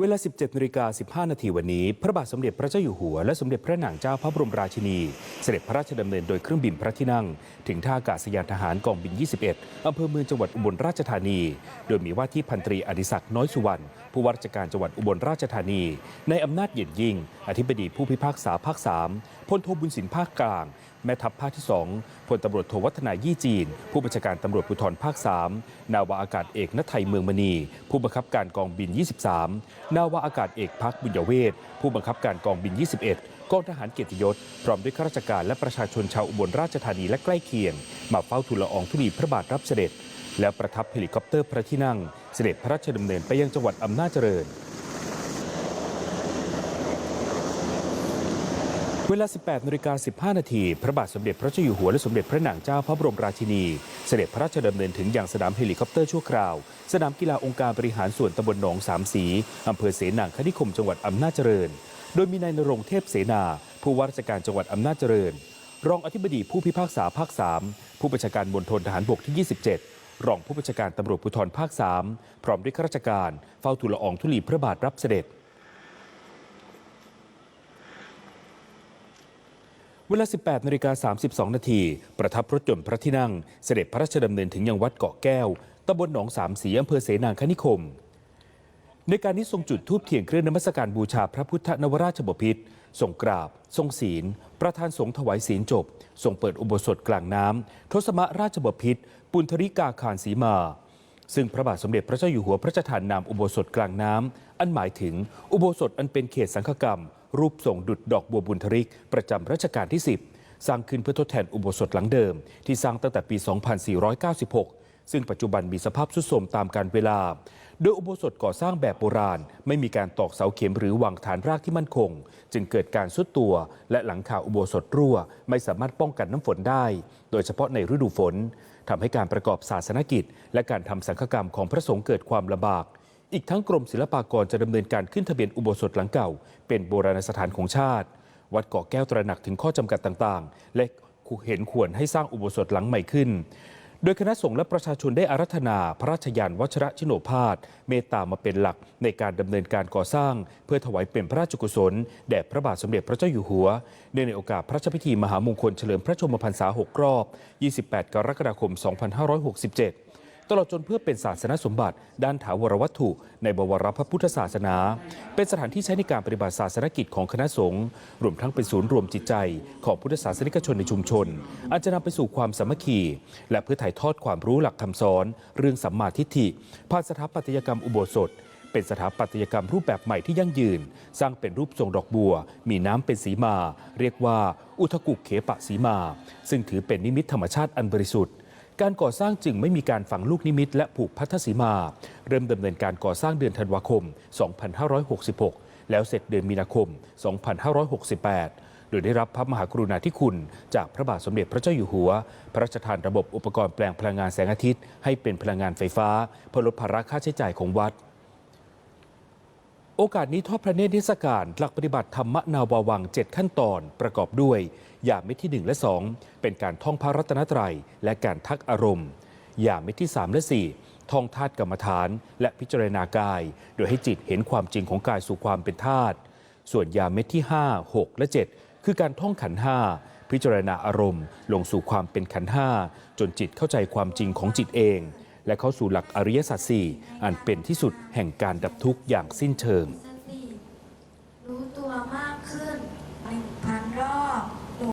เวลา 17นาฬิกา15 นาทีวันนี้ พระบาทสมเด็จพระเจ้าอยู่หัว และสมเด็จพระนางเจ้าพระบรมราชินี เสด็จพระราชดำเนินโดยเครื่องบินพระที่นั่ง ถึงท่าอากาศยานทหารกองบิน 21 อำเภอเมืองจังหวัดอุบลราชธานี โดยมีว่าที่พันตรีอดิศักดิ์น้อยสุวรรณผู้ว่าราชการจังหวัดอุบลราชธานี ในอำนาจเย็นยิ่ง อธิบดีผู้พิพากษาภาค 3พลโทบุญสินภาคกลาง แม่ทัพภาคที่ 2พลตำรวจโทวัฒนายี่จีน ผู้บัญชาการตำรวจภูธรภาค 3 นาวาอากาศเอกณไทยเมืองมณี ผู้บังคับการกองบิน 23 นาวาอากาศเอกพักบุญยเวศผู้บังคับการกองบิน 21 กองทหารเกียรติยศ พร้อมด้วยข้าราชการและประชาชนชาวอุบลราชธานีและใกล้เคียง มาเฝ้าทูลละอองธุลีพระบาทรับเสด็จ แล้วประทับเฮลิคอปเตอร์พระที่นั่ง เสด็จพระราชดำเนินไปยังจังหวัดอำนาจเจริญ เวลา 18นาฬิกา15 นาทีพระบาทสมเด็จพระเจ้าอยู่หัวและสมเด็จพระนางเจ้าพระบรมราชินี เสด็จพระราชดำเนินถึงอย่างสนามเฮลิคอปเตอร์ชั่วคราว สนามกีฬาองค์การบริหารส่วนตำบลหนองสามสีอำเภอเสนางคณิคมจังหวัดอำนาจเจริญ โดยมีนายนรงเทพเสนา ผู้ว่าราชการจังหวัดอำนาจเจริญ รองอธิบดีผู้พิพากษาภาค 3 ผู้บัญชาการมณฑลทหารบกที่ 27 รองผู้บัญชาการตำรวจภูธรภาค 3 พร้อมด้วยข้าราชการ เฝ้าทูลละอองธุลีพระบาทรับเสด็จ เวลา 18นาฬิกา32 นาที ประทับรถยนต์พระที่นั่ง เสด็จพระราชดำเนินถึงยังวัดเกาะแก้ว ตำบลหนองสามสีอำเภอเสนางคณิคม ในการนี้ทรงจุดธูปเทียนเครื่องนมัสการบูชาพระพุทธนวราชบพิตรทรงกราบ ทรงศีล ประธานสงฆ์ถวายศีลจบ ทรงเปิดอุโบสถกลางน้ำทศมราชบพิตรปุณธริกาคารสีมาซึ่งพระบาทสมเด็จพระเจ้าอยู่หัวพระราชทานนามอุโบสถกลางน้ำอันหมายถึงอุโบสถอันเป็นเขตสังฆกรรม รูปทรงดุจดอกบัวบุญทริก ประจำรัชกาลที่ 10 สร้างขึ้นเพื่อทดแทนอุโบสถหลังเดิม ที่สร้างตั้งแต่ปี 2496 ซึ่งปัจจุบันมีสภาพทรุดโทรมตามกาลเวลา โดยอุโบสถก่อสร้างแบบโบราณ ไม่มีการตอกเสาเข็มหรือวางฐานรากที่มั่นคง จึงเกิดการสุดตัว และหลังคาอุโบสถรั่ว ไม่สามารถป้องกันน้ำฝนได้ โดยเฉพาะในฤดูฝนทำให้การประกอบศาสนกิจ และการทำสังฆกรรมของพระสงฆ์เกิดความลำบาก อีกทั้งกรมศิลปากรจะดำเนินการขึ้นทะเบียนอุโบสถหลังเก่า เป็นโบราณสถานของชาติ วัดเกาะแก้วตระหนักถึงข้อจำกัดต่างๆ และเห็นควรให้สร้างอุโบสถหลังใหม่ขึ้น โดยคณะสงฆ์และประชาชนได้อารัธนาพระราชยานวัชระชิโนภาสเมตตามาเป็นหลักในการดำเนินการก่อสร้าง เพื่อถวายเป็นพระราชกุศลแด่พระบาทสมเด็จพระเจ้าอยู่หัว เนื่องในโอกาสพระราชพิธีมหามงคลเฉลิมพระชนมพรรษา 6 รอบ 28 กรกฎาคม 2567 ตลอดจนเพื่อเป็นศาสนสมบัติ ด้านถาวรวัตถุ ในบวรพระพุทธศาสนา เป็นสถานที่ใช้ในการปฏิบัติศาสนกิจของคณะสงฆ์รวมทั้งเป็นศูนย์รวมจิตใจ ของพุทธศาสนิกชนในชุมชนอาจจะนำไปสู่ความสามัคคี และเพื่อถ่ายทอดความรู้หลักคำสอน เรื่องสัมมาทิฏฐิผ่านสถาปัตยกรรมอุโบสถเป็นสถาปัตยกรรมรูปแบบใหม่ที่ยั่งยืน สร้างเป็นรูปทรงดอกบัว มีน้ำเป็นสีมา เรียกว่า อุทกุกเขปะสีมา ซึ่งถือเป็นนิมิตธรรมชาติอันบริสุทธิ์ การก่อสร้างจึงไม่มีการฝังลูกนิมิตและผูกพัทธสีมา เริ่มดำเนินการก่อสร้างเดือนธันวาคม 2566 แล้วเสร็จเดือนมีนาคม 2568 โดยได้รับพระมหากรุณาธิคุณ จากพระบาทสมเด็จพระเจ้าอยู่หัว พระราชทานระบบอุปกรณ์แปลงพลังงานแสงอาทิตย์ ให้เป็นพลังงานไฟฟ้าเพื่อลดภาระค่าใช้จ่ายของวัด โอกาสนี้ทอดพระเนตรนิสการหลักปฏิบัติธรรมนาวาวัง 7 ขั้นตอนประกอบด้วยยามเม็ดที่ 1 และ 2 เป็นการท่องพระรัตนตรัย และการทักอารมณ์ยามเม็ดที่ 3 และ 4 ท่องธาตุกรรมฐาน และพิจารณากาย โดยให้จิตเห็นความจริงของกายสู่ความเป็นธาตุส่วนยามเม็ดที่ 5 6 และ 7 คือการท่องขันห้าพิจารณาอารมณ์ ลงสู่ความเป็นขันห้าจนจิตเข้าใจความจริงของจิตเอง และเข้าสู่หลักอริยสัจสี่อันเป็นที่สุดแห่งการดับทุกข์อย่างสิ้นเชิง